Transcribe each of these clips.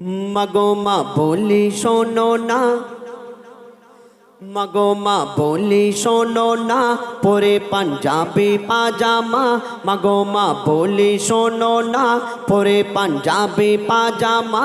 মাগো মা বলি শোনো না। মাগো মা বলি শোনো না। পরে পাঞ্জাবি পাজামা। মাগো মা বলি শোনো না। পরে পাঞ্জাবি পাজামা।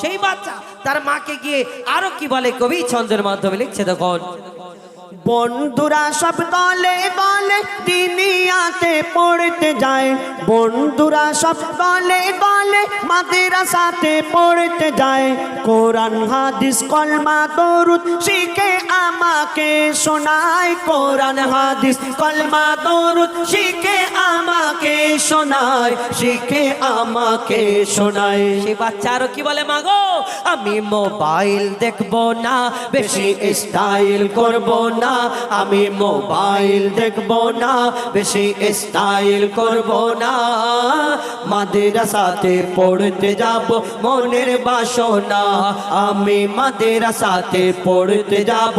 সেই বাচ্চা তার মাকে গিয়ে আরও কি বলে কবি ছন্দের মাধ্যমে লিখছে তখন বন্ধুরা সব দলে দলে দিনিয়াতে পড়তে যায়। বন্ধুরা সব দলে দলে মাদ্রাসাতে পড়তে যায়। কোরআন, হাদিস, কলমা, দরুদ শিখে আমাকে শোনায় কোরআন, হাদিস, কলমা, দরুদ, শিখে আমাকে শোনায়, শিখে আমাকে শোনায়। সেই বাচ্চা আরও কি বলে মাগো আমি মোবাইল দেখব না, বেশি স্টাইল করব না, আমি মোবাইল দেখব না, বেশি স্টাইল করব না, মাদ্রাসাতে পড়তে যাব, মনের বাসনা, আমি মাদ্রাসাতে পড়তে যাব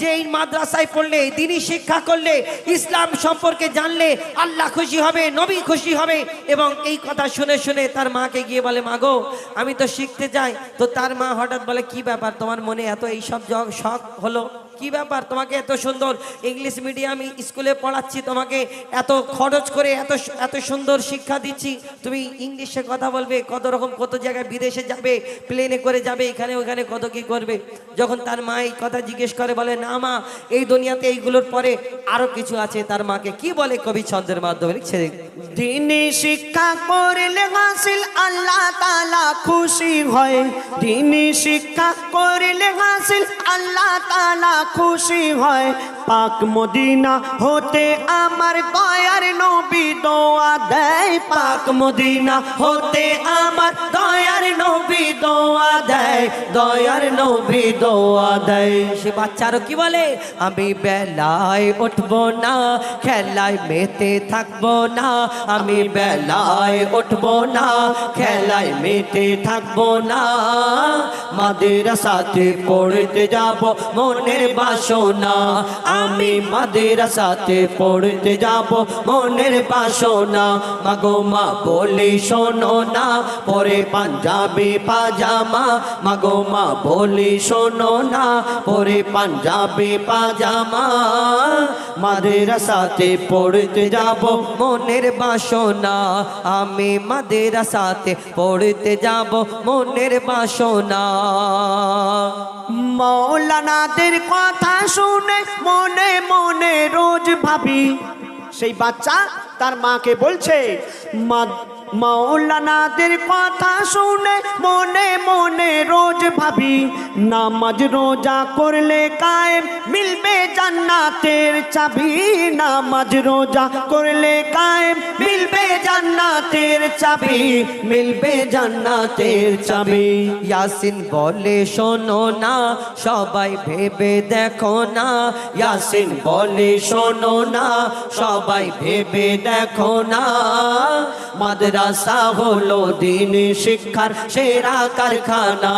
যে এই মাদ্রাসায় পড়লে দিনই শিক্ষা করলে, ইসলাম সম্পর্কে জানলে, আল্লাহ খুশি হবে, নবী খুশি হবে, এবং এই কথা শুনে শুনে তার মাকে গিয়ে বলে মাগো আমি তো শিখতে যাই তো তার মা হঠাৎ বলে, কি ব্যাপার? তোমার মনে এত এইসব শখ হলো? কি ব্যাপার? তোমাকে এত সুন্দর ইংলিশ মিডিয়াম স্কুলে পড়াচ্ছি, তোমাকে এত খরচ করে এত এত সুন্দর শিক্ষা দিচ্ছি। তুমি ইংলিশে কথা বলবে, কত রকম কত জায়গায় বিদেশে যাবে প্লেনে করে যাবে, এখানে ওখানে কত কি করবে? যখন তার মা এই কথা জিজ্ঞেস করে, বলে, না মা, এই দুনিয়াতে এইগুলোর পরে আরও কিছু আছে। তার মাকে কি বলে কবি ছন্দের মাধ্যমে লিখছে? দিনে শিক্ষা করলে হাসিল আল্লাহ তালা খুশি হয়। দিনে শিক্ষা করলে হাসিল আল্লাহ তালা খুশি হয়। পাক মদিনা হতে আমার দয়ার নবী দোয়া দেয় পাক মদিনা। হতে আমার দয়ার নবী দোয়া দেয়, দয়ার নবী দোয়া দেয়। সে কি বলে? আমি বেলায় উঠবো না, খেলায় মেতে থাকব না। আমি বেলায় উঠবো না, খেলায় মেতে থাকব না। মাদ্রাসাতে পড়তে যাব মনের বাসনা। আমি মাদ্রাসাতে পড়তে যাব মনের বাসনা। মাগো মা, বলি শোনো না। পরে পাঞ্জাবি পাজামা। মাগো মা, বলি শোনো না। পরে পাঞ্জাবি পাজামা। মাদ্রাসাতে পড়তে যাব মনের বাসনা। আমি মাদ্রাসাতে পড়তে যাব মনের বাসনা। মৌলানাদের কথা শুনে মনে মনে রোজ ভাবি সেই বাচ্চা তার মাকে বলছে, মা- মৌলানাদের কথা শুনে মনে মনে রোজ ভাবি, নামাজ রোজা করলে কায়েম মিলবে জান্নাতের চাবি। নামাজ রোজা করলে কায়েম মিলবে জান্নাতের চাবি, মিলবে জান্নাতের চাবি। ইয়াসিন বলে, শোনো না, সবাই ভেবে দেখো না। ইয়াসিন বলে, শোনো না, সবাই ভেবে দেখো না। মাদ্রাসা হলো দিন শিক্ষার সেরা কারখানা।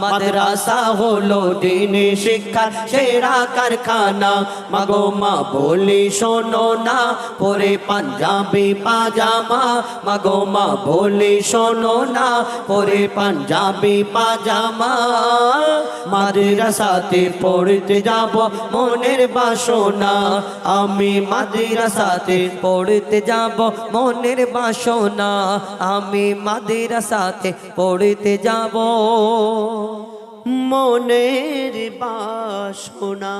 মাদ্রাসা হলো দিন শিক্ষার সেরা কারখানা। মাগো মা বলি, শোনো না, পরে পাঞ্জাবি পাজামা। মাগো মা বলি শোনো না, পরে পাঞ্জাবি পাজামা মাদ্রাসাতে পড়তে যাব মনের বাসনা। আমি মাদ্রাসাতে পড়তে যাব মনের বাসনা। আমি মাদ্রাসাতে পড়তে যাব মনের বাসনা।